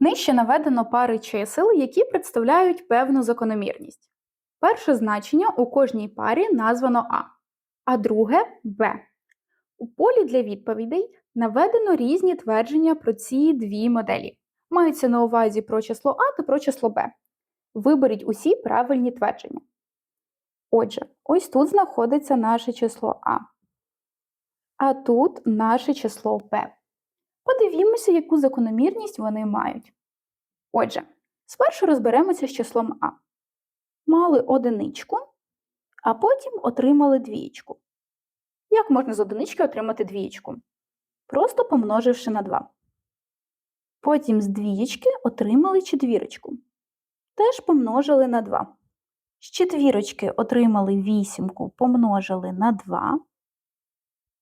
Нижче наведено пари чисел, які представляють певну закономірність. Перше значення у кожній парі названо А, а друге Б. У полі для відповідей наведено різні твердження про ці дві моделі. Маються на увазі про число А та про число Б. Виберіть усі правильні твердження. Отже, ось тут знаходиться наше число А. А тут наше число Б. Подивімося, яку закономірність вони мають. Отже, спершу розберемося з числом А. Мали одиничку, а потім отримали двієчку. Як можна з одинички отримати двієчку? Просто помноживши на 2. Потім з двієчки отримали четвірочку. Теж помножили на 2. З четвірочки отримали вісімку, помножили на 2.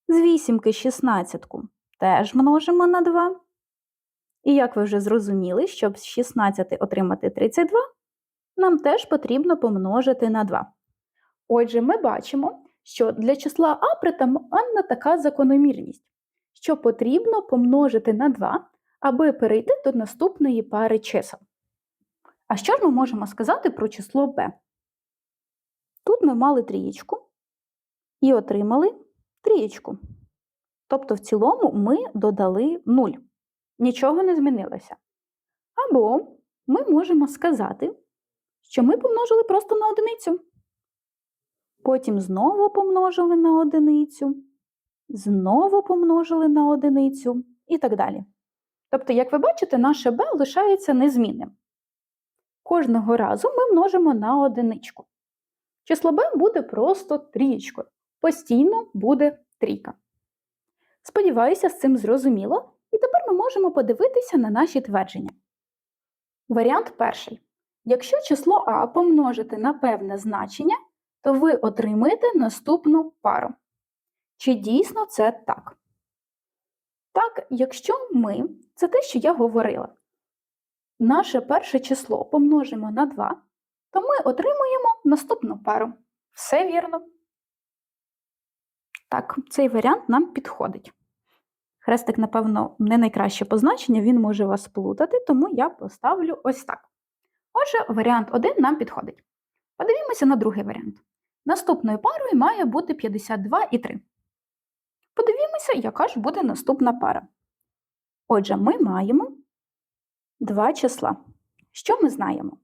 З вісімки шістнадцятку теж множимо на 2. І як ви вже зрозуміли, щоб з 16 отримати 32, нам теж потрібно помножити на 2. Отже, ми бачимо, що для числа А притаманна така закономірність, що потрібно помножити на 2, аби перейти до наступної пари чисел. А що ж ми можемо сказати про число b? Тут ми мали трієчку і отримали трієчку. Тобто, в цілому ми додали 0. Нічого не змінилося. Або ми можемо сказати, що ми помножили просто на одиницю. Потім знову помножили на одиницю, знову помножили на одиницю і так далі. Тобто, як ви бачите, наше b лишається незмінним. Кожного разу ми множимо на одиничку. Число b буде просто трієчкою. Постійно буде трійка. Сподіваюся, з цим зрозуміло, і тепер ми можемо подивитися на наші твердження. Варіант перший. Якщо число А помножити на певне значення, то ви отримаєте наступну пару. Чи дійсно це так? Так, якщо ми, це те, що я говорила, наше перше число помножимо на 2, то ми отримуємо наступну пару. Все вірно. Так, цей варіант нам підходить. Хрестик, напевно, не найкраще позначення, він може вас плутати, тому я поставлю ось так. Отже, варіант 1 нам підходить. Подивімося на другий варіант. Наступною парою має бути 52 і 3. Подивімося, яка ж буде наступна пара. Отже, ми маємо два числа. Що ми знаємо?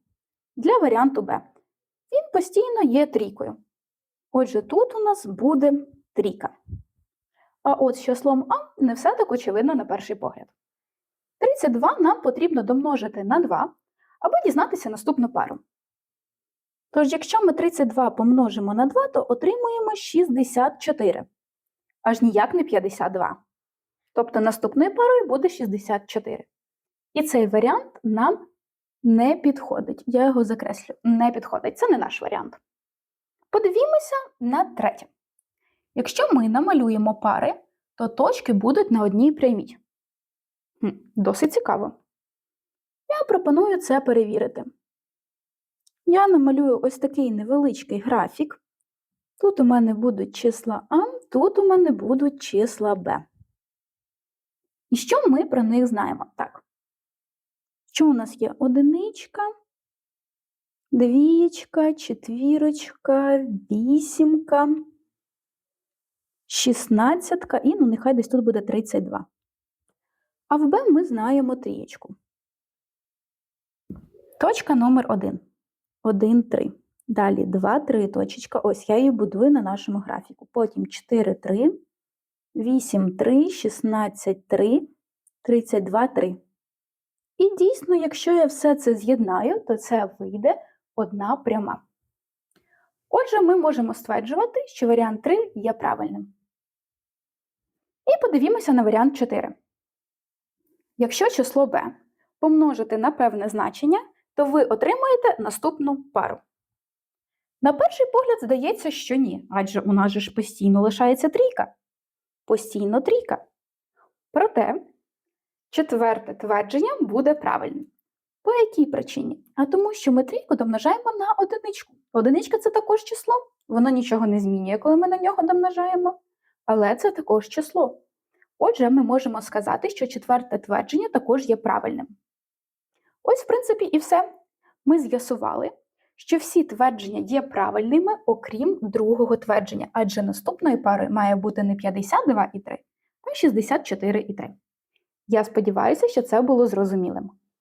Для варіанту Б. Він постійно є трійкою. Отже, тут у нас буде трійка. А от з числом А не все так очевидно на перший погляд. 32 нам потрібно домножити на 2, аби дізнатися наступну пару. Тож, якщо ми 32 помножимо на 2, то отримуємо 64, аж ніяк не 52. Тобто наступною парою буде 64. І цей варіант нам не підходить. Я його закреслю. Не підходить. Це не наш варіант. Подивімося на третє. Якщо ми намалюємо пари, то точки будуть на одній прямій. Хм, Досить цікаво. Я пропоную це перевірити. Я намалюю ось такий невеличкий графік. Тут у мене будуть числа А, тут у мене будуть числа Б. І що ми про них знаємо? Так. Що у нас є одиничка, двієчка, четвірочка, вісімка, шістнадцятка і, ну, нехай десь тут буде 32. А в Б ми знаємо трієчку. Точка номер 1. 1, 3. Далі 2, 3 точечка. Ось я її будую на нашому графіку. Потім 4, 3, 8, 3, 16, 3, 32, 3. І дійсно, якщо я все це з'єднаю, то це вийде одна пряма. Отже, ми можемо стверджувати, що варіант 3 є правильним. І подивімося на варіант 4. Якщо число b помножити на певне значення, то ви отримаєте наступну пару. На перший погляд здається, що ні, адже у нас же ж постійно лишається трійка. Постійно трійка. Проте, четверте твердження буде правильним. По якій причині? А тому, що ми трійку домножаємо на одиничку. Одиничка це також число, воно нічого не змінює, коли ми на нього домножаємо, але це також число. Отже, ми можемо сказати, що четверте твердження також є правильним. Ось, в принципі, і все. Ми з'ясували, що всі твердження є правильними, окрім другого твердження, адже наступної пари має бути не 52,3, а 64,3. Я сподіваюся, що це було зрозумілим.